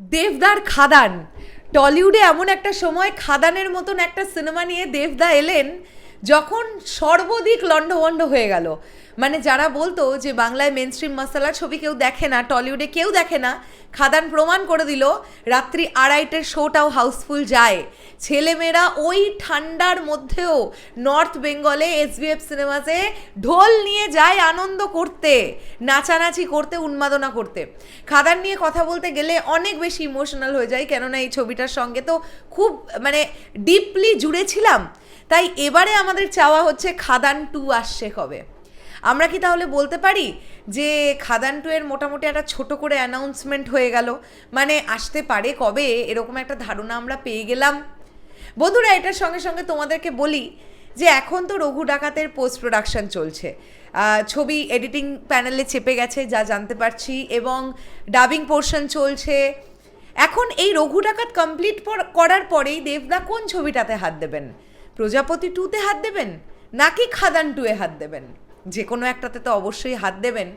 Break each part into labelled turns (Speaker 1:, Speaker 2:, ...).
Speaker 1: দেবদার খাদান। টলিউডে এমন একটা সময় খাদানের মতন একটা সিনেমা নিয়ে দেবদা এলেন যখন সর্বদিক লণ্ডভণ্ড হয়ে গেল মানে যারা বলতো যে বাংলায় মেন স্ট্রিম মশালা ছবি কেউ দেখে না, টলিউডে কেউ দেখে না, খাদান প্রমাণ করে দিল, রাত্রি আড়াইটের শোটাও হাউসফুল যায়। ছেলেমেয়েরা ওই ঠান্ডার মধ্যেও নর্থ বেঙ্গলে এসবিএফ সিনেমাতে ঢোল নিয়ে যায় আনন্দ করতে, নাচানাচি করতে, উন্মাদনা করতে। খাদান নিয়ে কথা বলতে গেলে অনেক বেশি ইমোশনাল হয়ে যায়, কেননা এই ছবিটার সঙ্গে তো খুব মানে ডিপলি জুড়েছিলাম তাই এবারে আমাদের চাওয়া হচ্ছে খাদান টু আসছে কবে? আমরা কি তাহলে বলতে পারি যে খাদান টু এর মোটামুটি একটা ছোট করে অ্যানাউন্সমেন্ট হয়ে গেল? মানে আসতে পারে কবে? এরকম একটা ধারণা আমরা পেয়ে গেলাম। বন্ধুরা, এটার সঙ্গে সঙ্গে তোমাদেরকে বলি যে এখন তো রঘু ডাকাতের পোস্ট প্রোডাকশন চলছে। ছবি এডিটিং প্যানেলে চেপে গেছে, যা জানতে পারছি, এবং ডাবিং পোর্শন চলছে। এখন এই রঘু ডাকাত কমপ্লিট করার পরেই দেবদা কোন ছবিটাতে হাত দেবেন? প্রজাপতি টুতে হাত দেবেন নাকি খাদান টুয়ে হাত দেবেন? যে কোনো একটাতে তো অবশ্যই হাত দেবেন।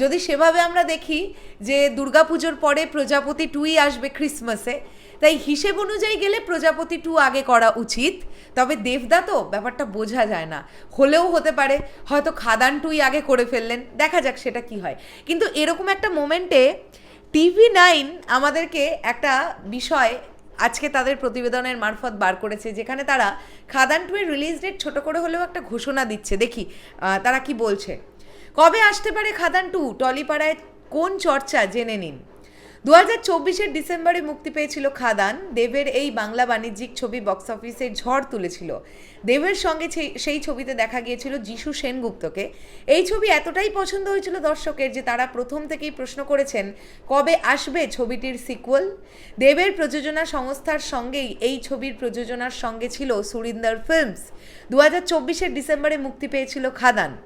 Speaker 1: যদি সেভাবে আমরা দেখি যে দুর্গাপুজোর পরে প্রজাপতি টুই আসবে ক্রিসমাসে, তাই হিসেব অনুযায়ী গেলে প্রজাপতি টু আগে করা উচিত। তবে দেবদা তো ব্যাপারটা বোঝা যায় না। হলেও হতে পারে, হয়তো খাদান টুই আগে করে ফেললেন, দেখা যাক সেটা কি হয়। কিন্তু এরকম একটা মোমেন্টে টিভি নাইন আমাদেরকে একটা বিষয় আজকে তাদের প্রতিবেদনের মারফত বার করেছে, যেখানে তারা খাদান টুয়ের রিলিজ ডেট ছোট করে হলেও একটা ঘোষণা দিচ্ছে। দেখি তারা কি বলছে? কবে আসতে পারে খাদান টু? টলিপাড়ায় কোন চর্চা? জেনে নিন। দু হাজার চব্বিশের ডিসেম্বরে মুক্তি পেয়েছিল খাদান। দেবের এই বাংলা বাণিজ্যিক ছবি বক্স অফিসে ঝড় তুলেছিল। দেবের সঙ্গে সেই- ছবিতে দেখা গিয়েছিল যিশু সেনগুপ্তকে। এই ছবি এতটাই পছন্দ হয়েছিল দর্শকের যে তারা প্রথম থেকেই প্রশ্ন করেছেন, কবে আসবে ছবিটির সিকুয়েল? দেবের প্রযোজনা সংস্থার সঙ্গেই এই ছবির প্রযোজনার সঙ্গে ছিল সুরিন্দর ফিল্মস। দু হাজার চব্বিশের ডিসেম্বরে মুক্তি পেয়েছিল খাদান।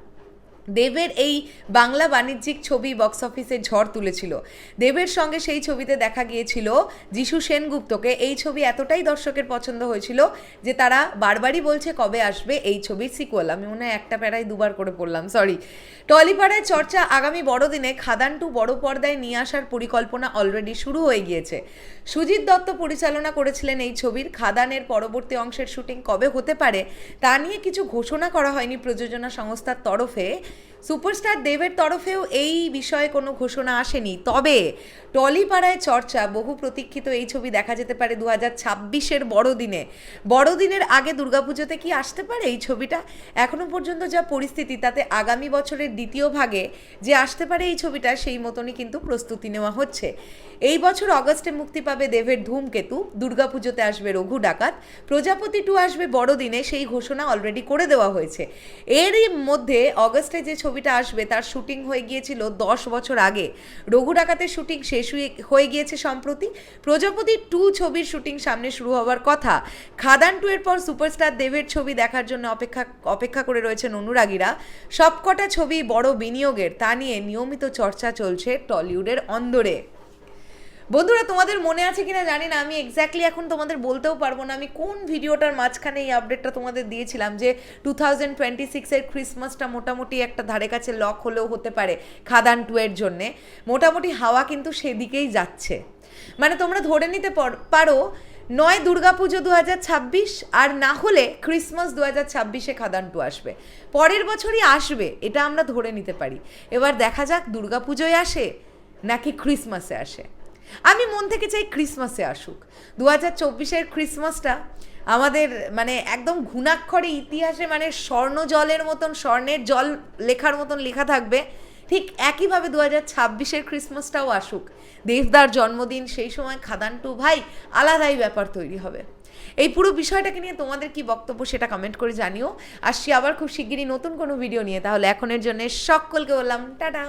Speaker 1: দেবের এই বাংলা বাণিজ্যিক ছবি বক্স অফিসে ঝড় তুলেছিল। দেবের সঙ্গে সেই ছবিতে দেখা গিয়েছিল যিশু সেনগুপ্তকে। এই ছবি এতটাই দর্শকের পছন্দ হয়েছিল যে তারা বারবারই বলছে কবে আসবে এই ছবির সিকুয়াল আমি মনে হয় একটা প্যারায় দুবার করে পড়লাম সরি টলিপাড়ায় চর্চা আগামী বড়দিনে খাদান টু বড় পর্দায় নিয়ে আসার পরিকল্পনা অলরেডি শুরু হয়ে গিয়েছে। সুজিত দত্ত পরিচালনা করেছিলেন এই ছবির। খাদানের পরবর্তী অংশের শুটিং কবে হতে পারে তা নিয়ে কিছু ঘোষণা করা হয়নি প্রযোজনা সংস্থার তরফে। সুপারস্টার দেবের তরফেও এই বিষয়ে কোনো ঘোষণা আসেনি। তবে টলিপাড়ায় চর্চা, বহু প্রতীক্ষিত এই ছবি দেখা যেতে পারে দু হাজার ছাব্বিশের বড়দিনে। বড়দিনের আগে দুর্গাপুজোতে কি আসতে পারে এই ছবিটা? এখনও পর্যন্ত যা পরিস্থিতি, তাতে আগামী বছরের দ্বিতীয় ভাগে যে আসতে পারে এই ছবিটা, সেই মতনই কিন্তু প্রস্তুতি নেওয়া হচ্ছে। এই বছর অগস্টে মুক্তি পাবে দেবের ধূমকেতু। দুর্গাপুজোতে আসবে রঘু ডাকাত। প্রজাপতি টু আসবে বড়দিনে, সেই ঘোষণা অলরেডি করে দেওয়া হয়েছে। এরই মধ্যে অগস্টে যে ছবিটা আসবে, তার শুটিং হয়ে গিয়েছিল দশ বছর আগে। রঘু ডাকাতের শুটিং শেষ হয়ে- গিয়েছে সম্প্রতি। প্রজাপতি টু ছবির শুটিং সামনে শুরু হওয়ার কথা। খাদান টু এর পর সুপারস্টার দেবের ছবি দেখার জন্য অপেক্ষা অপেক্ষা করে রয়েছেন অনুরাগীরা। সবকটা ছবি বড় বিনিয়োগের, তা নিয়ে নিয়মিত চর্চা চলছে টলিউডের অন্দরে। বন্ধুরা, তোমাদের মনে আছে কিনা জানি না। আমি এক্স্যাক্টলি এখন তোমাদের বলতেও পারব না। আমি কোন ভিডিওটার মাঝখানে এই আপডেটটা তোমাদের দিয়েছিলাম যে টু থাউজেন্ড টোয়েন্টি সিক্সের ক্রিসমাসটা মোটামুটি একটা ধারে কাছে লক হলেও হতে পারে খাদান টু এর জন্যে। মোটামুটি হাওয়া কিন্তু সেদিকেই যাচ্ছে। মানে তোমরা ধরে নিতে পার- নয় দুর্গাপুজো দু হাজার ছাব্বিশ আর না হলে ক্রিসমাস দু হাজার ছাব্বিশে খাদান টু আসবে। পরের বছরই আসবে, এটা আমরা ধরে নিতে পারি। এবার দেখা যাক দুর্গাপুজোয় আসে নাকি ক্রিসমাসে আসে। আমি মন থেকে চাই ক্রিসমাসে আসুক। দু হাজার চব্বিশের ক্রিসমাসটা আমাদের মানে একদম ঘুণাক্ষরে ইতিহাসে মানে স্বর্ণ জলের মতন, স্বর্ণের জল লেখার মতন লেখা থাকবে। ঠিক একইভাবে দু হাজার ছাব্বিশের ক্রিসমাসটাও আসুক। দেবদার জন্মদিন, সেই সময় খাদান টু ভাই আলাদাই ব্যাপার তৈরি হবে। এই পুরো বিষয়টাকে নিয়ে তোমাদের কি বক্তব্য সেটা কমেন্ট করে জানিও। আসছি আবার খুব শিগগিরই নতুন কোনো ভিডিও নিয়ে। তাহলে এখনের জন্য সকলকে বললাম, টাটা!